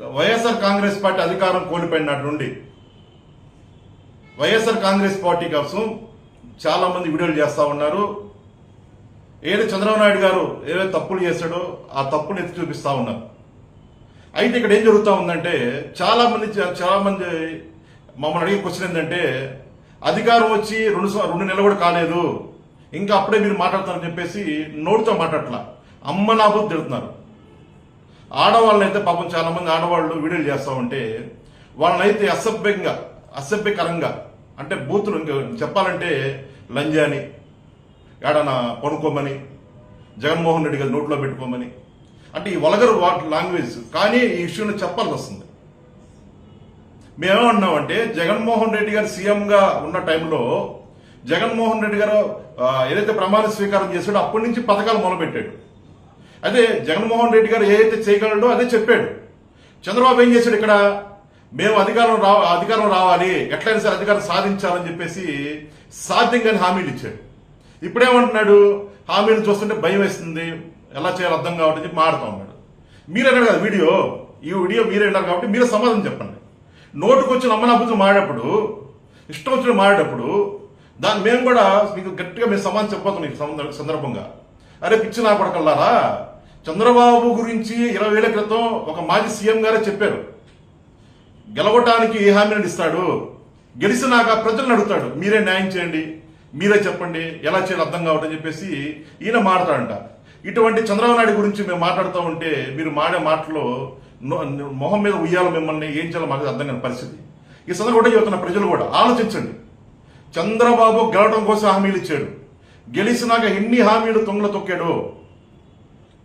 YSR Congress party అధికారం కోల్పోయినట్టు YSR Congress party కోసం చాలా మంది వీడియోలు చేస్తా ఉన్నారు. ఏదో చంద్రబాబు నాయుడు గారు ఏదో తప్పులు చేశాడో ఆ తప్పులు ఎత్తి చూపిస్తా ఉన్నారు. అయితే ఇక్కడ ఏం జరుగుతూ ఉందంటే చాలా మంది చాలా మంది మమ్మల్ని అడిగే క్వశ్చన్ ఏంటంటే అధికారం వచ్చి రెండు రెండు నెలలు కూడా కాలేదు. ఇంకా అప్పుడే మీరు మాట్లాడతారని చెప్పేసి నోటితో మాట్లాడట్లా. అమ్మ నా తిడుతున్నారు. ఆడవాళ్ళని అయితే పాపం చాలా మంది ఆడవాళ్ళు వీడియోలు చేస్తా ఉంటే వాళ్ళనైతే అసభ్యంగా అసభ్యకరంగా అంటే బూతులు ఇంకా చెప్పాలంటే లంజాని ఏడన పనుకోమని జగన్మోహన్ రెడ్డి గారి నోట్లో పెట్టుకోమని. అంటే ఈ వలగరు వాట్ లాంగ్వేజ్ కానీ ఈ ఇష్యూని చెప్పాల్సి వస్తుంది. మేమేమన్నామంటే జగన్మోహన్ రెడ్డి గారు సీఎంగా ఉన్న టైంలో జగన్మోహన్ రెడ్డి గారు ఏదైతే ప్రమాణ స్వీకారం చేశాడో అప్పటి నుంచి పథకాలు మొదలుపెట్టాడు. అదే జగన్మోహన్ రెడ్డి గారు ఏదైతే చేయగలడో అదే చెప్పాడు. చంద్రబాబు ఏం చేశాడు ఇక్కడ? మేము అధికారం రా అధికారం రావాలి ఎట్లయినా సరే అధికారం సాధించాలని చెప్పేసి సాధ్యంగానే హామీలు ఇచ్చాడు. ఇప్పుడేమంటున్నాడు? హామీలు చూస్తుంటే భయం వేస్తుంది. ఎలా చేయాలో అర్థం కావట్లేదు చెప్పి మాడుతూ ఉన్నాడు. మీరు అన్నారు కదా వీడియో? ఈ వీడియో మీరే అన్నారు కాబట్టి మీరే సమాధానం చెప్పండి. నోటుకు వచ్చిన అమ్మనాబుద్ధులు మాడేటప్పుడు ఇష్టం వచ్చిన మాడేటప్పుడు దాన్ని మేము కూడా మీకు గట్టిగా మేము సమాధానం చెప్పబోతున్నాం ఈ సందర్భ- సందర్భంగా. అరే పిచ్చి నా కొడకల్లారా చంద్రబాబు గురించి ఇరవై ఏళ్ళ క్రితం ఒక మాజీ సీఎం గారే చెప్పారు. గెలవటానికి ఏ హామీని ఇస్తాడు? గెలిచినాక ప్రజలను అడుగుతాడు మీరే న్యాయం చేయండి మీరే చెప్పండి ఎలా చేయాలి అర్థం కావటం చెప్పేసి ఈయన మాట్లాడంట. ఇటువంటి చంద్రబాబు నాయుడు గురించి మేము మాట్లాడుతూ ఉంటే మీరు మాడే మాటలో మొహం మీద ఉయ్యాలి మిమ్మల్ని ఏం చేయాలో మాకు అర్థం కాని పరిస్థితి. ఈ సందర్భంగా కూడా చెబుతున్న ప్రజలు కూడా ఆలోచించండి. చంద్రబాబు గెలవడం కోసం హామీలు ఇచ్చాడు. గెలిచినాక ఎన్ని హామీలు తొంగల తొక్కాడు?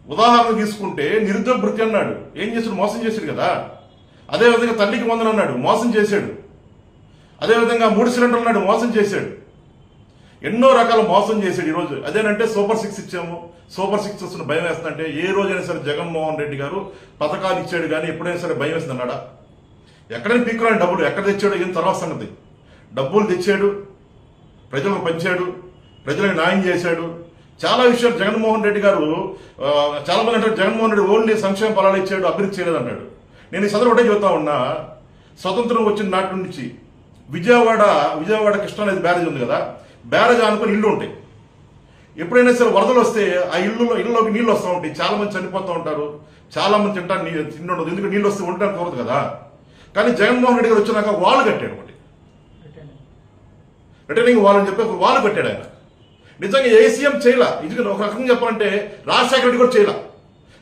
ఉదాహరణ తీసుకుంటే నిరుద్యోగ భృతి అన్నాడు. ఏం చేశాడు? మోసం చేశాడు కదా. అదేవిధంగా తల్లికి వందన అన్నాడు. మోసం చేశాడు. అదేవిధంగా మూడు సిలిండర్లు అన్నాడు. మోసం చేశాడు. ఎన్నో రకాల మోసం చేశాడు ఈరోజు. అదేనంటే సూపర్ సిక్స్ ఇచ్చాము. సూపర్ సిక్స్ వస్తున్న భయం వేస్తుందంటే ఏ రోజైనా సరే జగన్మోహన్ రెడ్డి గారు పథకాలు ఇచ్చాడు కానీ ఎప్పుడైనా సరే భయం వేస్తుంది అన్నాడా? ఎక్కడైనా పీక్కురాని డబ్బులు ఎక్కడ తెచ్చాడు ఏం తర్వాత సంగతి. డబ్బులు తెచ్చాడు. ప్రజలకు పంచాడు. ప్రజలకు న్యాయం చేశాడు. చాలా విషయాలు జగన్మోహన్ రెడ్డి గారు చాలా మంది అంటారు జగన్మోహన్ రెడ్డి ఓన్లీ సంక్షేమ ఫలాలు ఇచ్చాడు అభివృద్ధి చేయలేదు అన్నాడు. నేను ఈ సందర్భం ఒకటే చెబుతా ఉన్నా స్వతంత్రం వచ్చిన నాటి నుంచి విజయవాడ విజయవాడ కృష్ణా నది బ్యారేజ్ ఉంది కదా బ్యారేజ్ ఆనుకొని ఇల్లు ఉంటాయి. ఎప్పుడైనా సరే వరదలు వస్తే ఆ ఇల్లులో ఇళ్ళలోకి నీళ్ళు వస్తూ ఉంటాయి. చాలా మంది చనిపోతూ ఉంటారు. చాలా మంది తిండి ఉండదు. ఎందుకంటే నీళ్ళు వస్తే ఉండడానికి కుదరదు కదా. కానీ జగన్మోహన్ రెడ్డి గారు వచ్చినాక వాళ్ళు కట్టాడు ఒకటి. రిటర్నింగ్ వాల్ అని చెప్పి ఒక వాల్ పెట్టాడు ఆయన. నిజంగా ఏ సీఎం ఇది ఒక రకంగా చెప్పాలంటే రాజశేఖర రెడ్డి కూడా చేయలా.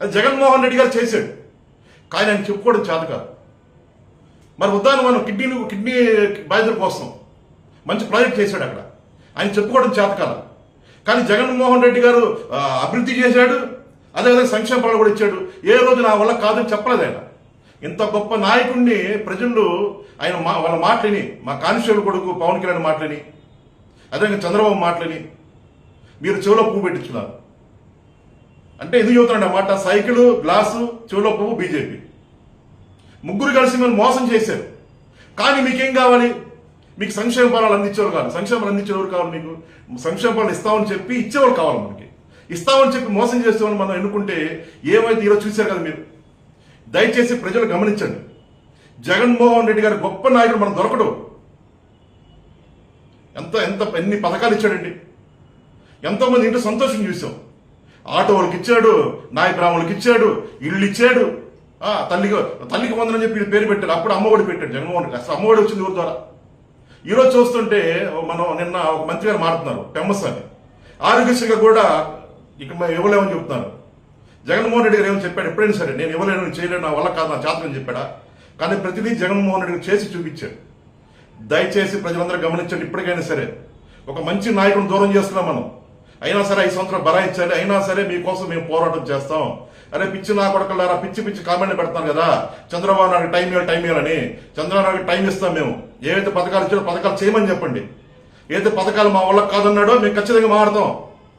అది జగన్మోహన్ రెడ్డి గారు చేశాడు. కానీ ఆయన చెప్పుకోవడం చేత కాదు. మరి ఉదాహరణ మనం కిడ్నీలు కిడ్నీ బాధితుల కోసం మంచి ప్రాజెక్ట్ చేశాడు అక్కడ. ఆయన చెప్పుకోవడం చేత కాదు. కానీ జగన్మోహన్ రెడ్డి గారు అభివృద్ధి చేశాడు. అదేవిధంగా సంక్షేమ పనులు కూడా ఇచ్చాడు. ఏ రోజు నా వల్ల కాదని చెప్పలేదు ఆయన. ఇంత గొప్ప నాయకుడిని ప్రజలు ఆయన మా వాళ్ళ మాటలని మా కానిస్టేబుల్ కొడుకు పవన్ కళ్యాణ్ మాటలని అదేవిధంగా చంద్రబాబు మాటలని మీరు చెవులో పువ్వు పెట్టించున్నారు. అంటే ఎందుకు చెబుతున్నాడు అన్నమాట సైకిల్ గ్లాసు చెవులో పువ్వు బీజేపీ. ముగ్గురు కలిసి మిమ్మల్ని మోసం చేశారు. కానీ మీకేం కావాలి? మీకు సంక్షేమ ఫలాలు అందించేవారు కాదు సంక్షేమాలు అందించేవారు కావాలి మీకు. సంక్షేమ ఫలాలు ఇస్తామని చెప్పి ఇచ్చేవాళ్ళు కావాలి మనకి. ఇస్తామని చెప్పి మోసం చేసేవాళ్ళు మనం ఎన్నుకుంటే ఏమైతే ఈరోజు చూశారు కదా మీరు? దయచేసి ప్రజలు గమనించండి. జగన్మోహన్ రెడ్డి గారి గొప్ప నాయకుడు మనం దొరకడు. ఎంత ఎంత ఎన్ని పథకాలు ఇచ్చాడండి? ఎంతోమంది ఇంట్లో సంతోషం చూసాం. ఆటో వాళ్ళకి ఇచ్చాడు నాయ బ్రాహ్మణులకి ఇచ్చాడు ఇల్లు ఇచ్చాడు. తల్లికి తల్లికి వందనని చెప్పి పేరు పెట్టాడు. అప్పుడు అమ్మఒడి పెట్టాడు జగన్మోహన్ రెడ్డి. అసలు అమ్మఒడి వచ్చింది ఊరి ద్వారా? ఈరోజు చూస్తుంటే మనం నిన్న ఒక మంత్రి గారు మారుతున్నారు పెమ్మస్ అని ఆరోగ్యశ్రీగా కూడా ఇక మేము ఇవ్వలేమని చెప్తున్నారు. జగన్మోహన్ రెడ్డి గారు ఏమని చెప్పాడు? ఎప్పుడైనా సరే నేను ఇవ్వలేను చేయలేను నా వల్ల కాదు నా చేతనని చెప్పాడా? కానీ ప్రతిదీ జగన్మోహన్ రెడ్డి చేసి చూపించాడు. దయచేసి ప్రజలందరూ గమనించండి ఇప్పటికైనా సరే. ఒక మంచి నాయకుని దూరం చేస్తున్నాం మనం. అయినా సరే ఐదు సంవత్సరాలు ఇచ్చారు అయినా సరే మీకోసం మేము పోరాటం చేస్తాం. అరే పిచ్చి నా కొడకలారా పిచ్చి పిచ్చి కామెంట్లు పెడతాను కదా. చంద్రబాబు నాయుడు టైం ఇవ్వాలి టైం ఇవ్వాలని. చంద్రబాబు నాయుడు టైం ఇస్తాం మేము. ఏవైతే పథకాలు ఇచ్చారో పథకాలు చేయమని చెప్పండి. ఏదైతే పథకాలు మా వల్ల కాదన్నాడో మేము ఖచ్చితంగా మారుతాం.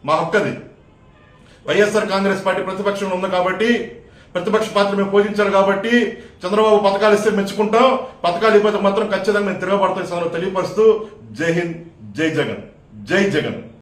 మా హక్కు అది. వైఎస్ఆర్ కాంగ్రెస్ పార్టీ ప్రతిపక్షంలో ఉంది కాబట్టి ప్రతిపక్ష పాత్ర మేము పోషించారు కాబట్టి చంద్రబాబు పథకాలు ఇస్తే మెచ్చుకుంటాం. పథకాలు ఇవ్వకపోతే మాత్రం ఖచ్చితంగా మేము తిరగబడతాం తెలియపరుస్తూ జై హింద్ జై జగన్ జై జగన్.